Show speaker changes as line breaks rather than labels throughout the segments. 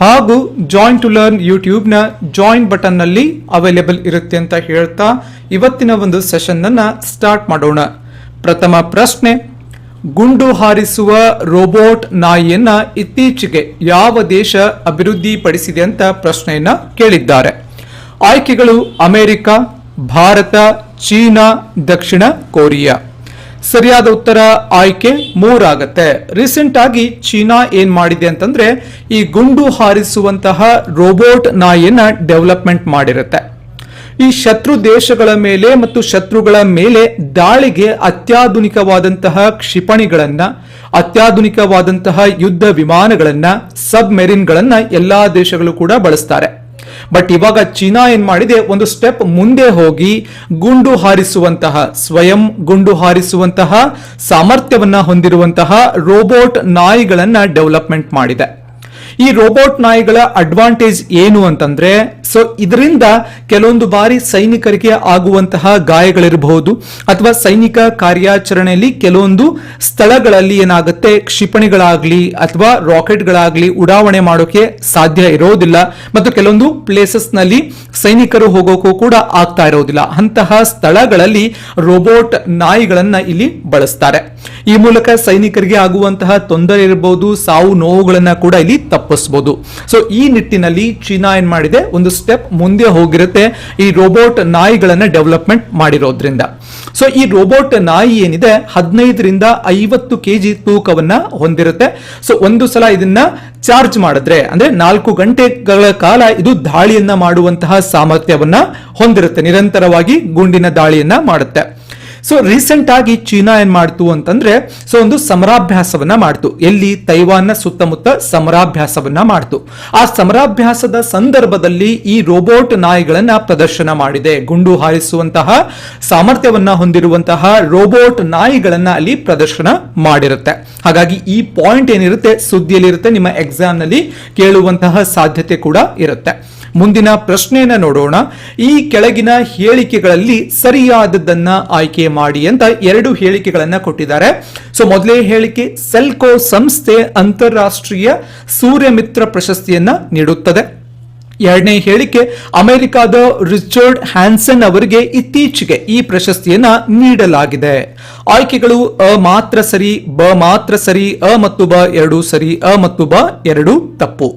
ಹಾಗೂ join to learn ಯೂಟ್ಯೂಬ್ನ join ಬಟನ್ನಲ್ಲಿ ಅವೈಲೇಬಲ್ ಇರುತ್ತೆ ಅಂತ ಹೇಳ್ತಾ ಇವತ್ತಿನ ಒಂದು ಸೆಷನ್ ಅನ್ನ ಸ್ಟಾರ್ಟ್ ಮಾಡೋಣ. ಪ್ರಥಮ ಪ್ರಶ್ನೆ, ಗುಂಡು ಹಾರಿಸುವ ರೋಬೋಟ್ ನಾಯಿಯನ್ನ ಇತ್ತೀಚೆಗೆ ಯಾವ ದೇಶ ಅಭಿವೃದ್ಧಿಪಡಿಸಿದೆ ಅಂತ ಪ್ರಶ್ನೆಯನ್ನ ಕೇಳಿದ್ದಾರೆ. ಆಯ್ಕೆಗಳು ಅಮೆರಿಕ, ಭಾರತ, ಚೀನಾ, ದಕ್ಷಿಣ ಕೊರಿಯಾ. ಸರಿಯಾದ ಉತ್ತರ ಆಯ್ಕೆ ಮೂರಾಗತ್ತೆ. ರೀಸೆಂಟ್ ಆಗಿ ಚೀನಾ ಏನ್ ಮಾಡಿದೆ ಅಂತಂದ್ರೆ ಈ ಗುಂಡು ಹಾರಿಸುವಂತಹ ರೋಬೋಟ್ ನಾಯಿಯನ್ನ ಡೆವಲಪ್ಮೆಂಟ್ ಮಾಡಿರುತ್ತೆ. ಈ ಶತ್ರು ದೇಶಗಳ ಮೇಲೆ ಮತ್ತು ಶತ್ರುಗಳ ಮೇಲೆ ದಾಳಿಗೆ ಅತ್ಯಾಧುನಿಕವಾದಂತಹ ಕ್ಷಿಪಣಿಗಳನ್ನ, ಅತ್ಯಾಧುನಿಕವಾದಂತಹ ಯುದ್ಧ ವಿಮಾನಗಳನ್ನ ಸಬ್ ಮೆರಿನ್ಗಳನ್ನ ಎಲ್ಲಾ ದೇಶಗಳು ಕೂಡ ಬಳಸ್ತಾರೆ. ಬಟ್ ಇವಾಗ ಚೀನಾ ಏನ್ ಮಾಡಿದೆ? ಒಂದು ಸ್ಟೆಪ್ ಮುಂದೆ ಹೋಗಿ ಗುಂಡು ಹಾರಿಸುವಂತಹ, ಸ್ವಯಂ ಗುಂಡು ಹಾರಿಸುವಂತಹ ಸಾಮರ್ಥ್ಯವನ್ನ ಹೊಂದಿರುವಂತಹ ರೋಬೋಟ್ ನಾಯಿಗಳನ್ನ ಡೆವಲಪ್ಮೆಂಟ್ ಮಾಡಿದೆ. ಈ ರೋಬೋಟ್ ನಾಯಿಗಳ ಅಡ್ವಾಂಟೇಜ್ ಏನು ಅಂತಂದ್ರೆ ಸೊ ಇದರಿಂದ ಕೆಲವೊಂದು ಬಾರಿ ಸೈನಿಕರಿಗೆ ಆಗುವಂತಹ ಗಾಯಗಳಿರಬಹುದು, ಅಥವಾ ಸೈನಿಕ ಕಾರ್ಯಾಚರಣೆಯಲ್ಲಿ ಕೆಲವೊಂದು ಸ್ಥಳಗಳಲ್ಲಿ ಏನಾಗುತ್ತೆ, ಕ್ಷಿಪಣಿಗಳಾಗ್ಲಿ ಅಥವಾ ರಾಕೆಟ್ಗಳಾಗ್ಲಿ ಉಡಾವಣೆ ಮಾಡೋಕೆ ಸಾಧ್ಯ ಇರೋದಿಲ್ಲ, ಮತ್ತು ಕೆಲವೊಂದು ಪ್ಲೇಸಸ್ನಲ್ಲಿ ಸೈನಿಕರು ಹೋಗೋಕ್ಕೂ ಕೂಡ ಆಗ್ತಾ ಇರೋದಿಲ್ಲ. ಅಂತಹ ಸ್ಥಳಗಳಲ್ಲಿ ರೋಬೋಟ್ ನಾಯಿಗಳನ್ನ ಇಲ್ಲಿ ಬಳಸ್ತಾರೆ. ಈ ಮೂಲಕ ಸೈನಿಕರಿಗೆ ಆಗುವಂತಹ ತೊಂದರೆ ಇರಬಹುದು, ಸಾವು ನೋವುಗಳನ್ನ ಕೂಡ ಇಲ್ಲಿ ತಪ್ಪಿಸಬಹುದು ಸೊ ಈ ನಿಟ್ಟಿನಲ್ಲಿ ಚೀನಾ ಏನ್ ಮಾಡಿದೆ? ಒಂದು ಸ್ಟೆಪ್ ಮುಂದೆ ಹೋಗಿರುತ್ತೆ ಈ ರೋಬೋಟ್ ನಾಯಿಗಳನ್ನ ಡೆವಲಪ್ಮೆಂಟ್ ಮಾಡಿರೋದ್ರಿಂದ. ಸೊ ಈ ರೋಬೋಟ್ ನಾಯಿ ಏನಿದೆ? ಹದಿನೈದರಿಂದ ಐವತ್ತು ಕೆಜಿ ತೂಕವನ್ನ ಹೊಂದಿರುತ್ತೆ. ಸೊ ಒಂದು ಸಲ ಇದನ್ನ ಚಾರ್ಜ್ ಮಾಡಿದ್ರೆ, ಅಂದ್ರೆ ನಾಲ್ಕು ಗಂಟೆಗಳ ಕಾಲ ಇದು ದಾಳಿಯನ್ನ ಮಾಡುವಂತಹ ಸಾಮರ್ಥ್ಯವನ್ನ ಹೊಂದಿರುತ್ತೆ. ನಿರಂತರವಾಗಿ ಗುಂಡಿನ ದಾಳಿಯನ್ನ ಮಾಡುತ್ತೆ. ಸೊ ರೀಸೆಂಟ್ ಆಗಿ ಚೀನಾ ಏನ್ ಮಾಡ್ತು ಅಂತಂದ್ರೆ ಸೊ ಒಂದು ಸಮರಾಭ್ಯಾಸವನ್ನ ಮಾಡ್ತು. ಎಲ್ಲಿ? ತೈವಾನ್ನ ಸುತ್ತಮುತ್ತ ಸಮರಾಭ್ಯಾಸವನ್ನ ಮಾಡ್ತು. ಆ ಸಮರಾಭ್ಯಾಸದ ಸಂದರ್ಭದಲ್ಲಿ ಈ ರೋಬೋಟ್ ನಾಯಿಗಳನ್ನ ಪ್ರದರ್ಶನ ಮಾಡಿದೆ. ಗುಂಡು ಹಾರಿಸುವಂತಹ, ಸಾಮರ್ಥ್ಯವನ್ನ ಹೊಂದಿರುವಂತಹ ರೋಬೋಟ್ ನಾಯಿಗಳನ್ನ ಅಲ್ಲಿ ಪ್ರದರ್ಶನ ಮಾಡಿರುತ್ತೆ. ಹಾಗಾಗಿ ಈ ಪಾಯಿಂಟ್ ಏನಿರುತ್ತೆ? ಸುದ್ದಿಯಲ್ಲಿರುತ್ತೆ. ನಿಮ್ಮ ಎಕ್ಸಾಮ್ನಲ್ಲಿ ಕೇಳುವಂತಹ ಸಾಧ್ಯತೆ ಕೂಡ ಇರುತ್ತೆ. ಮುಂದಿನ ಪ್ರಶ್ನೆಯನ್ನ ನೋಡೋಣ. ಈ ಕೆಳಗಿನ ಹೇಳಿಕೆಗಳಲ್ಲಿ ಸರಿಯಾದದ್ದನ್ನ ಆಯ್ಕೆ ಮಾಡಿ ಅಂತ ಎರಡು ಹೇಳಿಕೆಗಳನ್ನ ಕೊಟ್ಟಿದ್ದಾರೆ. ಸೊ ಮೊದಲೇ ಹೇಳಿಕೆ ಸೆಲ್ಕೋ ಸಂಸ್ಥೆ ಅಂತಾರಾಷ್ಟ್ರೀಯ ಸೂರ್ಯಮಿತ್ರ ಪ್ರಶಸ್ತಿಯನ್ನ ನೀಡುತ್ತದೆ. ಎರಡನೇ ಹೇಳಿಕೆ ಅಮೆರಿಕಾದ ರಿಚರ್ಡ್ ಹ್ಯಾನ್ಸನ್ ಅವರಿಗೆ ಇತ್ತೀಚೆಗೆ ಈ ಪ್ರಶಸ್ತಿಯನ್ನ ನೀಡಲಾಗಿದೆ. ಆಯ್ಕೆಗಳು ಅ ಮಾತ್ರ ಸರಿ, ಬ ಮಾತ್ರ ಸರಿ, ಅ ಮತ್ತು ಬ ಎರಡು ಸರಿ, ಅ ಮತ್ತು ಬ ಎರಡು ತಪ್ಪು.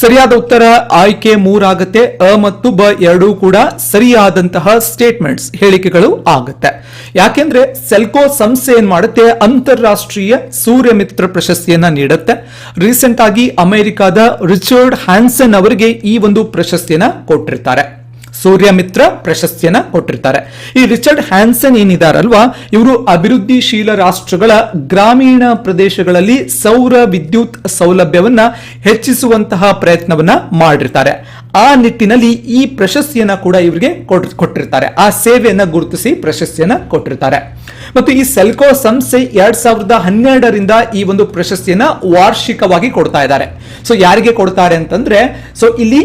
ಸರಿಯಾದ ಉತ್ತರ ಆಯ್ಕೆ ಮೂರಾಗತ್ತೆ, ಅ ಮತ್ತು ಬ ಎರಡೂ ಕೂಡ ಸರಿಯಾದಂತಹ ಸ್ಟೇಟ್ಮೆಂಟ್ಸ್ ಹೇಳಿಕೆಗಳು ಆಗುತ್ತೆ. ಯಾಕೆಂದ್ರೆ ಸೆಲ್ಕೋ ಸಂಸ್ಥೆ ಏನ್ ಮಾಡುತ್ತೆ, ಅಂತಾರಾಷ್ಟ್ರೀಯ ಸೂರ್ಯ ಮಿತ್ರ ಪ್ರಶಸ್ತಿಯನ್ನ ನೀಡುತ್ತೆ. ರೀಸೆಂಟ್ ಆಗಿ ಅಮೆರಿಕಾದ ರಿಚರ್ಡ್ ಹ್ಯಾನ್ಸನ್ ಅವರಿಗೆ ಈ ಒಂದು ಪ್ರಶಸ್ತಿಯನ್ನ ಕೊಟ್ಟಿರ್ತಾರೆ. ಸೂರ್ಯಮಿತ್ರ ಪ್ರಶಸ್ತಿಯನ್ನ ಕೊಟ್ಟಿರ್ತಾರೆ. ಈ ರಿಚರ್ಡ್ ಹ್ಯಾನ್ಸನ್ ಏನಿದಾರಲ್ವಾ, ಇವರು ಅಭಿವೃದ್ಧಿಶೀಲ ರಾಷ್ಟ್ರಗಳ ಗ್ರಾಮೀಣ ಪ್ರದೇಶಗಳಲ್ಲಿ ಸೌರ ವಿದ್ಯುತ್ ಸೌಲಭ್ಯವನ್ನ ಹೆಚ್ಚಿಸುವಂತಹ ಪ್ರಯತ್ನವನ್ನ ಮಾಡಿರ್ತಾರೆ. ಆ ನಿಟ್ಟಿನಲ್ಲಿ ಈ ಪ್ರಶಸ್ತಿಯನ್ನ ಕೂಡ ಇವರಿಗೆ ಕೊಟ್ಟಿರ್ತಾರೆ. ಆ ಸೇವೆಯನ್ನ ಗುರುತಿಸಿ ಪ್ರಶಸ್ತಿಯನ್ನ ಕೊಟ್ಟಿರ್ತಾರೆ. ಮತ್ತು ಈ ಸೆಲ್ಕೋ ಸಂಸ್ಥೆ ಎರಡ್ ಸಾವಿರದ ಹನ್ನೆರಡರಿಂದ ಈ ಒಂದು ಪ್ರಶಸ್ತಿಯನ್ನ ವಾರ್ಷಿಕವಾಗಿ ಕೊಡ್ತಾ ಇದ್ದಾರೆ. ಸೊ ಯಾರಿಗೆ ಕೊಡ್ತಾರೆ ಅಂತಂದ್ರೆ ಸೊ ಇಲ್ಲಿ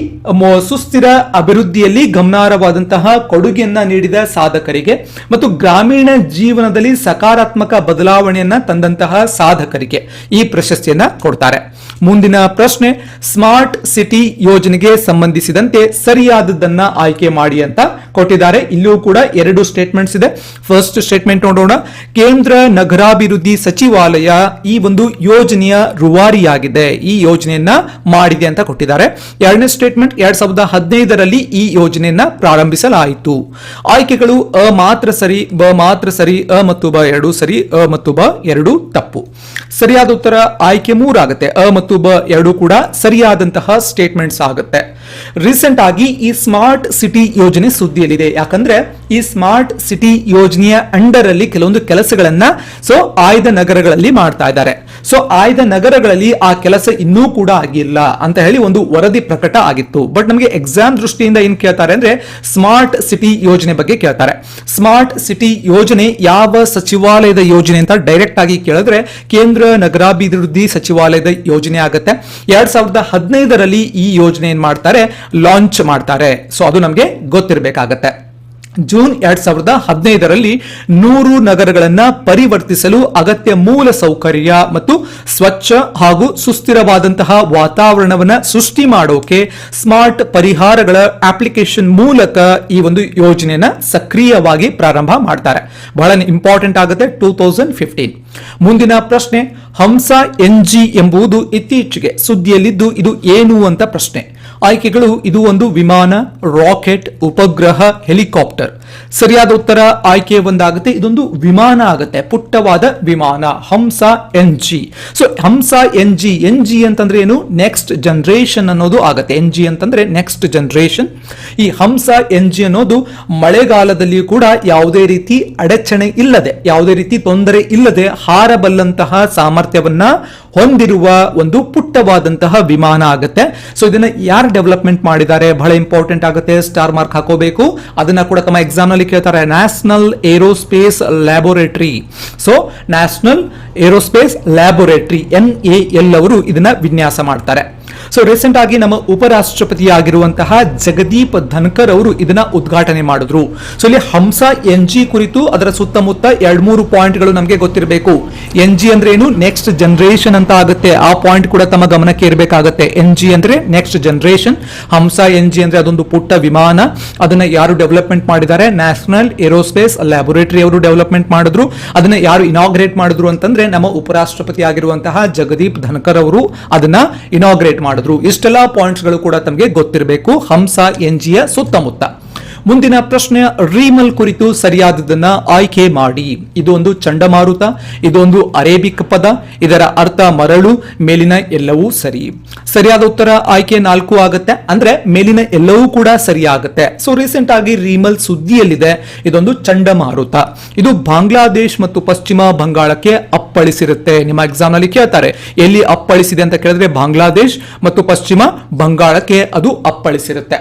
ಸುಸ್ಥಿರ ಅಭಿವೃದ್ಧಿಯಲ್ಲಿ ಗಮನಾರ್ಹವಾದಂತಹ ಕೊಡುಗೆಯನ್ನ ನೀಡಿದ ಸಾಧಕರಿಗೆ ಮತ್ತು ಗ್ರಾಮೀಣ ಜೀವನದಲ್ಲಿ ಸಕಾರಾತ್ಮಕ ಬದಲಾವಣೆಯನ್ನ ತಂದಂತಹ ಸಾಧಕರಿಗೆ ಈ ಪ್ರಶಸ್ತಿಯನ್ನ ಕೊಡ್ತಾರೆ. ಮುಂದಿನ ಪ್ರಶ್ನೆ, ಸ್ಮಾರ್ಟ್ ಸಿಟಿ ಯೋಜನೆಗೆ ಸಂಬಂಧಿಸಿ ಸಂಬಂಧಿಸಿದಂತೆ ಸರಿಯಾದದ್ದನ್ನ ಆಯ್ಕೆ ಮಾಡಿ ಅಂತ ಕೊಟ್ಟಿದ್ದಾರೆ. ಇಲ್ಲೂ ಕೂಡ ಎರಡು ಸ್ಟೇಟ್ಮೆಂಟ್ಸ್ ಇದೆ. ಫಸ್ಟ್ ಸ್ಟೇಟ್ಮೆಂಟ್ ನೋಡೋಣ. ಕೇಂದ್ರ ನಗರಾಭಿವೃದ್ಧಿ ಸಚಿವಾಲಯ ಈ ಒಂದು ಯೋಜನೆಯ ರುವಾರಿಯಾಗಿದೆ. ಈ ಯೋಜನೆಯನ್ನ ಮಾಡಿದೆ ಅಂತ ಕೊಟ್ಟಿದ್ದಾರೆ. ಎರಡನೇ ಸ್ಟೇಟ್ಮೆಂಟ್ ಎರಡ್ ಸಾವಿರದ ಹದಿನೈದರಲ್ಲಿ ಈ ಯೋಜನೆಯನ್ನ ಪ್ರಾರಂಭಿಸಲಾಯಿತು. ಆಯ್ಕೆಗಳು ಅ ಮಾತ್ರ ಸರಿ, ಬ ಮಾತ್ರ ಸರಿ, ಅ ಮತ್ತು ಬ ಎರಡು ಸರಿ, ಅ ಮತ್ತು ಬ ಎರಡು ತಪ್ಪು. ಸರಿಯಾದ ಉತ್ತರ ಆಯ್ಕೆ ಮೂರಾಗುತ್ತೆ. ಅ ಮತ್ತು ಬ ಎರಡು ಕೂಡ ಸರಿಯಾದಂತಹ ಸ್ಟೇಟ್ಮೆಂಟ್ಸ್ ಆಗುತ್ತೆ. ರೀಸೆಂಟ್ ಆಗಿ ಈ ಸ್ಮಾರ್ಟ್ ಸಿಟಿ ಯೋಜನೆ ಸುದ್ದಿಯಲ್ಲಿದೆ. ಯಾಕಂದ್ರೆ ಈ ಸ್ಮಾರ್ಟ್ ಸಿಟಿ ಯೋಜನೆಯ ಅಂಡರ್ ಅಲ್ಲಿ ಕೆಲವೊಂದು ಕೆಲಸಗಳನ್ನ ಸೊ ಆಯ್ದ ನಗರಗಳಲ್ಲಿ ಮಾಡ್ತಾ ಇದ್ದಾರೆ. ಸೊ ಆಯ್ದ ನಗರಗಳಲ್ಲಿ ಆ ಕೆಲಸ ಇನ್ನೂ ಕೂಡ ಆಗಿಲ್ಲ ಅಂತ ಹೇಳಿ ಒಂದು ವರದಿ ಪ್ರಕಟ ಆಗಿತ್ತು. ಬಟ್ ನಮಗೆ ಎಕ್ಸಾಮ್ ದೃಷ್ಟಿಯಿಂದ ಏನ್ ಕೇಳ್ತಾರೆ ಅಂದ್ರೆ ಸ್ಮಾರ್ಟ್ ಸಿಟಿ ಯೋಜನೆ ಬಗ್ಗೆ ಕೇಳ್ತಾರೆ. ಸ್ಮಾರ್ಟ್ ಸಿಟಿ ಯೋಜನೆ ಯಾವ ಸಚಿವಾಲಯದ ಯೋಜನೆ ಅಂತ ಡೈರೆಕ್ಟ್ ಆಗಿ ಕೇಳಿದ್ರೆ ಕೇಂದ್ರ ನಗರಾಭಿವೃದ್ಧಿ ಸಚಿವಾಲಯದ ಯೋಜನೆ ಆಗುತ್ತೆ. ಎರಡ್ ಸಾವಿರದ ಹದಿನೈದರಲ್ಲಿ ಈ ಯೋಜನೆ ಏನ್ ಮಾಡ್ತಾರೆ? ಲಾಂಚ್ ಮಾಡ್ತಾರೆ. ಸೊ ಅದು ನಮಗೆ ಗೊತ್ತಿರಬೇಕಾಗತ್ತೆ. ಜೂನ್ ಎರಡ್ ಸಾವಿರದ ಹದಿನೈದರಲ್ಲಿ ನೂರು ನಗರಗಳನ್ನ ಪರಿವರ್ತಿಸಲು ಅಗತ್ಯ ಮೂಲ ಸೌಕರ್ಯ ಮತ್ತು ಸ್ವಚ್ಛ ಹಾಗೂ ಸುಸ್ಥಿರವಾದಂತಹ ವಾತಾವರಣವನ್ನ ಸೃಷ್ಟಿ ಮಾಡೋಕೆ ಸ್ಮಾರ್ಟ್ ಪರಿಹಾರಗಳ ಅಪ್ಲಿಕೇಶನ್ ಮೂಲಕ ಈ ಒಂದು ಯೋಜನೆಯನ್ನ ಸಕ್ರಿಯವಾಗಿ ಪ್ರಾರಂಭ ಮಾಡ್ತಾರೆ. ಬಹಳ ಇಂಪಾರ್ಟೆಂಟ್ ಆಗುತ್ತೆ ಟೂ ತೌಸಂಡ್ ಫಿಫ್ಟೀನ್ ಮುಂದಿನ ಪ್ರಶ್ನೆ, ಹಂಸ ಎನ್ ಜಿ ಎಂಬುದು ಇತ್ತೀಚೆಗೆ ಸುದ್ದಿಯಲ್ಲಿದ್ದು ಇದು ಏನು ಅಂತ ಪ್ರಶ್ನೆ. ಆಯ್ಕೆಗಳು, ಇದು ಒಂದು ವಿಮಾನ, ರಾಕೆಟ್, ಉಪಗ್ರಹ, ಹೆಲಿಕಾಪ್ಟರ್. ಸರಿಯಾದ ಉತ್ತರ, ಆಯ್ಕೆ ಒಂದಾಗುತ್ತೆ, ಇದೊಂದು ವಿಮಾನ ಆಗುತ್ತೆ, ಪುಟ್ಟವಾದ ವಿಮಾನ, Hamsa, N G. So Hamsa, N G N G ಅಂತಂದ್ರೆ ಏನು? ನೆಕ್ಸ್ಟ್ ಜನರೇಷನ್ ಅನ್ನೋದು ಆಗುತ್ತೆ. ಎನ್ ಜಿ ಅಂತಂದ್ರೆ ನೆಕ್ಸ್ಟ್ ಜನರೇಷನ್ ಈ ಹಂಸ, ಎನ್ ಜಿ ಅನ್ನೋದು ಮಳೆಗಾಲದಲ್ಲಿಯೂ ಕೂಡ ಯಾವುದೇ ರೀತಿ ಅಡಚಣೆ ಇಲ್ಲದೆ, ಯಾವುದೇ ರೀತಿ ತೊಂದರೆ ಇಲ್ಲದೆ ಹಾರಬಲ್ಲಂತಹ ಸಾಮರ್ಥ್ಯವನ್ನ ಹೊಂದಿರುವ ಒಂದು ಪುಟ್ಟವಾದಂತಹ ವಿಮಾನ ಆಗುತ್ತೆ. ಸೊ ಇದನ್ನ ಯಾರು ಡೆವಲಪ್ಮೆಂಟ್ ಮಾಡಿದ್ದಾರೆ? ಬಹಳ ಇಂಪಾರ್ಟೆಂಟ್ ಆಗುತ್ತೆ. ಸ್ಟಾರ್ ಮಾರ್ಕ್ ಹಾಕೋಬೇಕು. ಅದನ್ನ ಕೂಡ ತಮ್ಮ ಎಕ್ಸಾಮ್ನಲ್ಲಿ ಕೇಳ್ತಾರೆ. National aerospace laboratory so national aerospace laboratory N L ಅವರು ಇದನ್ನ ವಿನ್ಯಾಸ ಮಾಡ್ತಾರೆ. ಸೊ ರೀಸೆಂಟ್ ಆಗಿ ನಮ್ಮ ಉಪರಾಷ್ಟ್ರಪತಿಯಾಗಿರುವಂತಹ ಜಗದೀಪ್ ಧನ್ಕರ್ ಅವರು ಇದನ್ನ ಉದ್ಘಾಟನೆ ಮಾಡಿದ್ರು. ಸೊ ಇಲ್ಲಿ ಹಂಸ ಎನ್ ಜಿ ಕುರಿತು ಅದರ ಸುತ್ತಮುತ್ತ ಎರಡ್ ಮೂರು ಪಾಯಿಂಟ್ಗಳು ನಮಗೆ ಗೊತ್ತಿರಬೇಕು. ಎನ್ ಜಿ ಅಂದ್ರೆ ಏನು? ನೆಕ್ಸ್ಟ್ ಜನರೇಷನ್ ಅಂತ ಆಗುತ್ತೆ. ಆ ಪಾಯಿಂಟ್ ಕೂಡ ತಮ್ಮ ಗಮನಕ್ಕೆ ಇರಬೇಕಾಗುತ್ತೆ. ಎನ್ ಜಿ ಅಂದ್ರೆ next generation Hansa N G ಅಂದ್ರೆ ಅದೊಂದು ಪುಟ್ಟ ವಿಮಾನ. ಅದನ್ನ ಯಾರು ಡೆವಲಪ್ಮೆಂಟ್ ಮಾಡಿದ್ದಾರೆ? ನ್ಯಾಷನಲ್ ಏರೋಸ್ಪೇಸ್ ಲ್ಯಾಬೋರೇಟರಿ ಅವರು ಡೆವಲಪ್ಮೆಂಟ್ ಮಾಡಿದ್ರು. ಅದನ್ನ ಯಾರು ಇನಾಗ್ರೇಟ್ ಮಾಡಿದ್ರು ಅಂತಂದ್ರೆ ನಮ್ಮ ಉಪರಾಷ್ಟ್ರಪತಿ ಆಗಿರುವಂತಹ ಜಗದೀಪ್ ಧನ್ಕರ್ ಅವರು ಅದನ್ನ ಇನಾಗ್ರೇಟ್ ಮಾಡಿದ್ರು. ಇಷ್ಟೆಲ್ಲ ಪಾಯಿಂಟ್ಸ್ಗಳು ಕೂಡ ತಮಗೆ ಗೊತ್ತಿರಬೇಕು. ಹಂಸ, ಎನ್ ಜಿಯ ಸುತ್ತಮುತ್ತ. ಮುಂದಿನ ಪ್ರಶ್ನೆ, ರೀಮಲ್ ಕುರಿತು ಸರಿಯಾದದನ್ನ ಆಯ್ಕೆ ಮಾಡಿ. ಇದೊಂದು ಚಂಡಮಾರುತ, ಇದೊಂದು ಅರೇಬಿಕ್ ಪದ, ಇದರ ಅರ್ಥ ಮರಳು, ಮೇಲಿನ ಎಲ್ಲವೂ ಸರಿ. ಸರಿಯಾದ ಉತ್ತರ ಆಯ್ಕೆ ನಾಲ್ಕು ಆಗುತ್ತೆ. ಅಂದ್ರೆ ಮೇಲಿನ ಎಲ್ಲವೂ ಕೂಡ ಸರಿಯಾಗುತ್ತೆ. ಸೊ ರೀಸೆಂಟ್ ಆಗಿ ರೀಮಲ್ ಸುದ್ದಿಯಲ್ಲಿದೆ. ಇದೊಂದು ಚಂಡಮಾರುತ. ಇದು ಬಾಂಗ್ಲಾದೇಶ್ ಮತ್ತು ಪಶ್ಚಿಮ ಬಂಗಾಳಕ್ಕೆ ಅಪ್ಪಳಿಸಿರುತ್ತೆ. ನಿಮ್ಮ ಎಕ್ಸಾಮ್ನಲ್ಲಿ ಕೇಳ್ತಾರೆ, ಎಲ್ಲಿ ಅಪ್ಪಳಿಸಿದೆ ಅಂತ ಕೇಳಿದ್ರೆ ಬಾಂಗ್ಲಾದೇಶ್ ಮತ್ತು ಪಶ್ಚಿಮ ಬಂಗಾಳಕ್ಕೆ ಅದು ಅಪ್ಪಳಿಸಿರುತ್ತೆ.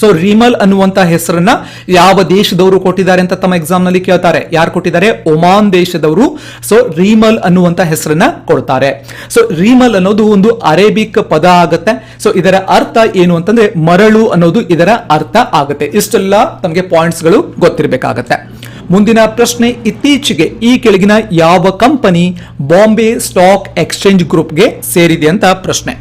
ಸೊ ರೀಮಲ್ ಅನ್ನುವಂತ ಹೆಸರನ್ನ ಯಾವ ದೇಶದವರು ಕೊಟ್ಟಿದ್ದಾರೆ ಅಂತ ತಮ್ಮ ಎಕ್ಸಾಮ್ನಲ್ಲಿ ಕೇಳ್ತಾರೆ. ಯಾರು ಕೊಟ್ಟಿದ್ದಾರೆ? ಒಮಾನ್ ದೇಶದವರು. ಸೊ ರೀಮಲ್ ಅನ್ನುವಂತ ಹೆಸರನ್ನ ಕೊಡ್ತಾರೆ. ಸೊ ರೀಮಲ್ ಅನ್ನೋದು ಒಂದು ಅರೇಬಿಕ್ ಪದ ಆಗುತ್ತೆ. ಸೊ ಇದರ ಅರ್ಥ ಏನು ಅಂತಂದ್ರೆ ಮರಳು ಅನ್ನೋದು ಇದರ ಅರ್ಥ ಆಗುತ್ತೆ. ಇಷ್ಟೆಲ್ಲ ತಮಗೆ ಪಾಯಿಂಟ್ಸ್ಗಳು ಗೊತ್ತಿರಬೇಕಾಗತ್ತೆ. ಮುಂದಿನ ಪ್ರಶ್ನೆ ಇತ್ತೀಚೆಗೆ ಈ ಕೆಳಗಿನ ಯಾವ ಕಂಪನಿ ಬಾಂಬೆ ಸ್ಟಾಕ್ ಎಕ್ಸ್ಚೇಂಜ್ ಗ್ರೂಪ್ಗೆ ಸೇರಿದೆ ಅಂತ ಪ್ರಶ್ನೆ.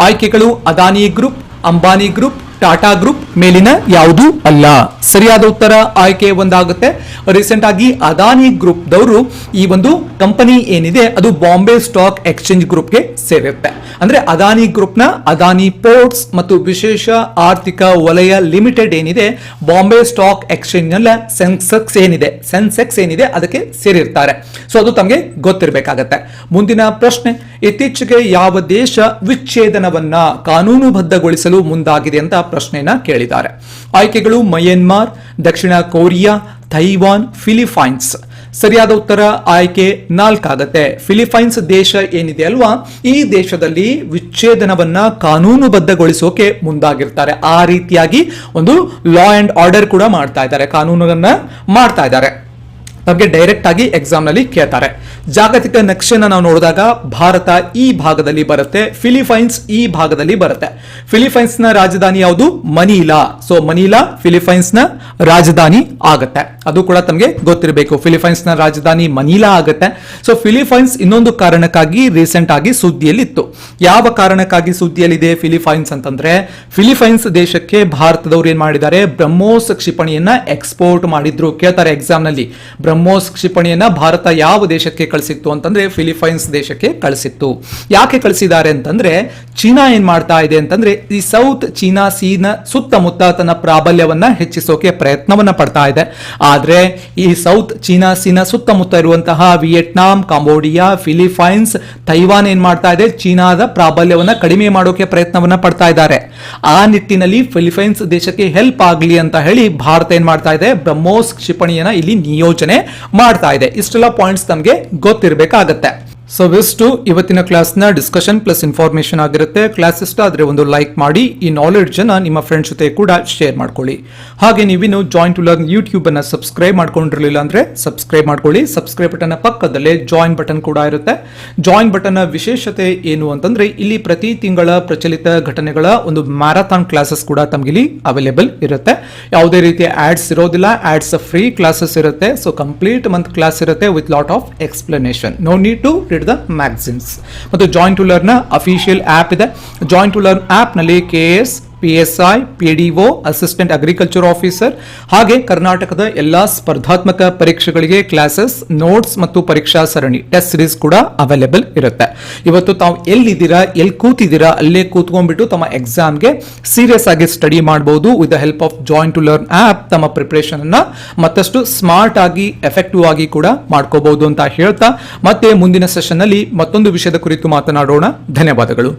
ಆಯ್ಕೆಗಳು Adani group, Ambani group Tata group ಮೇಲಿನ ಯಾವುದು ಅಲ್ಲ? ಸರಿಯಾದ ಉತ್ತರ ಆಯ್ಕೆ ಒಂದಾಗುತ್ತೆ. ರೀಸೆಂಟ್ ಆಗಿ ಅದಾನಿ ಗ್ರೂಪ್ ದವರು ಈ ಒಂದು ಕಂಪನಿ ಏನಿದೆ, ಅದು ಬಾಂಬೆ ಸ್ಟಾಕ್ ಎಕ್ಸ್ಚೇಂಜ್ ಗ್ರೂಪ್ಗೆ ಸೇರುತ್ತೆ. ಅಂದ್ರೆ ಅದಾನಿ ಗ್ರೂಪ್ನ ಅದಾನಿ ಪೋರ್ಟ್ಸ್ ಮತ್ತು ವಿಶೇಷ ಆರ್ಥಿಕ ವಲಯ ಲಿಮಿಟೆಡ್ ಏನಿದೆ ಬಾಂಬೆ ಸ್ಟಾಕ್ ಎಕ್ಸ್ಚೇಂಜ್ ನಲ್ಲ ಸೆನ್ಸೆಕ್ಸ್ ಏನಿದೆ ಸೆನ್ಸೆಕ್ಸ್ ಏನಿದೆ, ಅದಕ್ಕೆ ಸೇರಿರ್ತಾರೆ. ಸೊ ಅದು ತಮಗೆ ಗೊತ್ತಿರಬೇಕಾಗತ್ತೆ. ಮುಂದಿನ ಪ್ರಶ್ನೆ, ಇತ್ತೀಚೆಗೆ ಯಾವ ದೇಶ ವಿಚ್ಛೇದನವನ್ನ ಕಾನೂನುಬದ್ಧಗೊಳಿಸಲು ಮುಂದಾಗಿದೆ ಅಂತ ಪ್ರಶ್ನೆಯನ್ನ ಕೇಳಿದ್ದಾರೆ. ಆಯ್ಕೆಗಳು ಮಯನ್ಮಾರ್, ದಕ್ಷಿಣ ಕೊರಿಯಾ, ತೈವಾನ್ ಫಿಲಿಪೈನ್ಸ್ ಸರಿಯಾದ ಉತ್ತರ ಆಯ್ಕೆ ನಾಲ್ಕಾಗತ್ತೆ. ಫಿಲಿಪೈನ್ಸ್ ದೇಶ ಏನಿದೆ ಅಲ್ವಾ? ಈ ದೇಶದಲ್ಲಿ ವಿಚ್ಛೇದನವನ್ನ ಕಾನೂನುಬದ್ಧಗೊಳಿಸೋಕೆ ಮುಂದಾಗಿರ್ತಾರೆ. ಆ ರೀತಿಯಾಗಿ ಒಂದು ಲಾ ಅಂಡ್ ಆರ್ಡರ್ ಕೂಡ ಮಾಡ್ತಾ ಇದ್ದಾರೆ. ಕಾನೂನನ್ನ ಮಾಡ್ತಾ ಇದ್ದಾರೆ. ನಮಗೆ ಡೈರೆಕ್ಟ್ ಆಗಿ ಎಕ್ಸಾಮ್ನಲ್ಲಿ ಕೇಳ್ತಾರೆ. ಜಾಗತಿಕ ನಕ್ಷೆನ ನಾವು ನೋಡಿದಾಗ ಭಾರತ ಈ ಭಾಗದಲ್ಲಿ ಬರುತ್ತೆ ಫಿಲಿಪೈನ್ಸ್ ಈ ಭಾಗದಲ್ಲಿ ಬರುತ್ತೆ. ಫಿಲಿಪೈನ್ಸ್ನ ರಾಜಧಾನಿ ಯಾವುದು? ಮನೀಲಾ ಸೊ ಮನೀಲಾ ಫಿಲಿಪೈನ್ಸ್ನ ರಾಜಧಾನಿ ಆಗುತ್ತೆ. ಅದು ಕೂಡ ತಮಗೆ ಗೊತ್ತಿರಬೇಕು. ಫಿಲಿಪೈನ್ಸ್ನ ರಾಜಧಾನಿ ಮನೀಲಾ ಆಗುತ್ತೆ. ಸೊ ಫಿಲಿಪೈನ್ಸ್ ಇನ್ನೊಂದು ಕಾರಣಕ್ಕಾಗಿ ರೀಸೆಂಟ್ ಆಗಿ ಸುದ್ದಿಯಲ್ಲಿ ಇತ್ತು ಯಾವ ಕಾರಣಕ್ಕಾಗಿ ಸುದ್ದಿಯಲ್ಲಿದೆ ಫಿಲಿಪೈನ್ಸ್ ಅಂತಂದ್ರೆ ಫಿಲಿಪೈನ್ಸ್ ದೇಶಕ್ಕೆ ಭಾರತದವರು ಏನ್ ಮಾಡಿದ್ದಾರೆ? ಬ್ರಹ್ಮೋಸ್ ಕ್ಷಿಪಣಿಯನ್ನ ಎಕ್ಸ್ಪೋರ್ಟ್ ಮಾಡಿದ್ರು. ಕೇಳ್ತಾರೆ ಎಕ್ಸಾಮ್ನಲ್ಲಿ. ಬ್ರಹ್ಮೋಸ್ ಕ್ಷಿಪಣಿಯನ್ನ ಭಾರತ ಯಾವ ದೇಶಕ್ಕೆ ಕಳಿಸಿತ್ತು ಅಂತಂದ್ರೆ ಫಿಲಿಪೈನ್ಸ್ ದೇಶಕ್ಕೆ ಕಳಿಸಿತ್ತು. ಯಾಕೆ ಕಳಿಸಿದ್ದಾರೆ ಅಂತಂದ್ರೆ ಚೀನಾ ಏನ್ ಮಾಡ್ತಾ ಇದೆ ಅಂತಂದ್ರೆ ಈ ಸೌತ್ ಚೀನಾ ಸೀನ ಸುತ್ತಮುತ್ತ ತನ್ನ ಪ್ರಾಬಲ್ಯವನ್ನ ಹೆಚ್ಚಿಸೋಕೆ ಪ್ರಯತ್ನವನ್ನ ಪಡ್ತಾ ಇದೆ. ಆದ್ರೆ ಈ ಸೌತ್ ಚೀನಾ ಸೀನ ಸುತ್ತಮುತ್ತ ಇರುವಂತಹ ವಿಯೆಟ್ನಾಂ, ಕಾಂಬೋಡಿಯಾ ಫಿಲಿಪೈನ್ಸ್ ತೈವಾನ್ ಏನ್ ಮಾಡ್ತಾ ಇದೆ, ಚೀನಾದ ಪ್ರಾಬಲ್ಯವನ್ನ ಕಡಿಮೆ ಮಾಡೋಕೆ ಪ್ರಯತ್ನವನ್ನ ಪಡ್ತಾ ಇದ್ದಾರೆ. ಆ ನಿಟ್ಟಿನಲ್ಲಿ ಫಿಲಿಪೈನ್ಸ್ ದೇಶಕ್ಕೆ ಹೆಲ್ಪ್ ಆಗಲಿ ಅಂತ ಹೇಳಿ ಭಾರತ ಏನ್ ಮಾಡ್ತಾ ಇದೆ? ಬ್ರಹ್ಮೋಸ್ ಕ್ಷಿಪಣಿಯನ್ನ ಇಲ್ಲಿ ನಿಯೋಜನೆ ಮಾಡ್ತಾ ಇದೆ. ಇಷ್ಟೆಲ್ಲ ಪಾಯಿಂಟ್ಸ್ ನಮಗೆ ಗೊತ್ತಿರಬೇಕಾಗತ್ತೆ. ಸೊ ಇಷ್ಟು ಇವತ್ತಿನ ಕ್ಲಾಸ್ನ ಡಿಸ್ಕಷನ್ ಪ್ಲಸ್ ಇನ್ಫಾರ್ಮೇಶನ್ ಆಗಿರುತ್ತೆ. ಕ್ಲಾಸ್ ಇಷ್ಟ ಆದರೆ ಒಂದು ಲೈಕ್ ಮಾಡಿ, ಈ ನಾಲೆಡ್ಜ್ ನಿಮ್ಮ ಫ್ರೆಂಡ್ಸ್ ಜೊತೆ ಕೂಡ ಶೇರ್ ಮಾಡ್ಕೊಳ್ಳಿ. ಹಾಗೆ ನೀವಿನ್ನು ಜಾಯಿನ್ ಟು ಲರ್ನ್ ಯೂಟ್ಯೂಬ್ ಅನ್ನ ಸಬ್ಸ್ಕ್ರೈಬ್ ಮಾಡ್ಕೊಂಡಿರಲಿಲ್ಲ ಅಂದ್ರೆ ಸಬ್ಸ್ಕ್ರೈಬ್ ಮಾಡ್ಕೊಳ್ಳಿ. ಸಬ್ಸ್ಕ್ರೈಬ್ ಬಟನ್ ಪಕ್ಕದಲ್ಲೇ ಜಾಯಿನ್ ಬಟನ್ ಕೂಡ ಇರುತ್ತೆ. ಜಾಯಿನ್ ಬಟನ್ ವಿಶೇಷತೆ ಏನು ಅಂತಂದ್ರೆ ಇಲ್ಲಿ ಪ್ರತಿ ತಿಂಗಳ ಪ್ರಚಲಿತ ಘಟನೆಗಳ ಒಂದು ಮ್ಯಾರಥಾನ್ ಕ್ಲಾಸಸ್ ಕೂಡ ತಮಗಿಲ್ಲಿ ಅವೈಲೇಬಲ್ ಇರುತ್ತೆ. ಯಾವುದೇ ರೀತಿಯ ಆಡ್ಸ್ ಇರೋದಿಲ್ಲ. ಆಡ್ಸ್ ಫ್ರೀ ಕ್ಲಾಸಸ್ ಇರುತ್ತೆ. ಸೊ ಕಂಪ್ಲೀಟ್ ಮಂತ್ ಕ್ಲಾಸ್ ಇರುತ್ತೆ with lot of explanation no need to the magazines ಮತ್ತು join to learn official app ಇದೆ. ಜಾಯಿಂಟ್ ಟು ಲರ್ನ್ ಆಪ್ನಲ್ಲಿ K S P PDO assistant agriculture officer ಹಾಗೆ ಕರ್ನಾಟಕದ ಎಲ್ಲಾ ಸ್ಪರ್ಧಾತ್ಮಕ ಪರೀಕ್ಷೆಗಳಿಗೆ ಕ್ಲಾಸಸ್ ನೋಟ್ಸ್ ಮತ್ತು ಪರೀಕ್ಷಾ ಸರಣಿ ಟೆಸ್ಟ್ ಸಿರೀಸ್ ಕೂಡ ಅವೈಲೇಬಲ್ ಇರುತ್ತೆ. ಇವತ್ತು ತಾವು ಎಲ್ಲಿದ್ದೀರಾ, ಎಲ್ಲಿ ಕೂತಿದ್ದೀರಾ, ಅಲ್ಲೇ ಕೂತ್ಕೊಂಡ್ಬಿಟ್ಟು ತಮ್ಮ ಎಕ್ಸಾಮ್ಗೆ ಸೀರಿಯಸ್ ಆಗಿ ಸ್ಟಡಿ ಮಾಡಬಹುದು with the help of join to learn app ತಮ್ಮ ಪ್ರಿಪರೇಷನ್ ಅನ್ನ ಮತ್ತಷ್ಟು ಸ್ಮಾರ್ಟ್ ಆಗಿ ಎಫೆಕ್ಟಿವ್ ಆಗಿ ಕೂಡ ಮಾಡ್ಕೋಬಹುದು ಅಂತ ಹೇಳ್ತಾ, ಮತ್ತೆ ಮುಂದಿನ ಸೆಷನ್ ಅಲ್ಲಿ ಮತ್ತೊಂದು ವಿಷಯದ ಕುರಿತು ಮಾತನಾಡೋಣ. ಧನ್ಯವಾದಗಳು.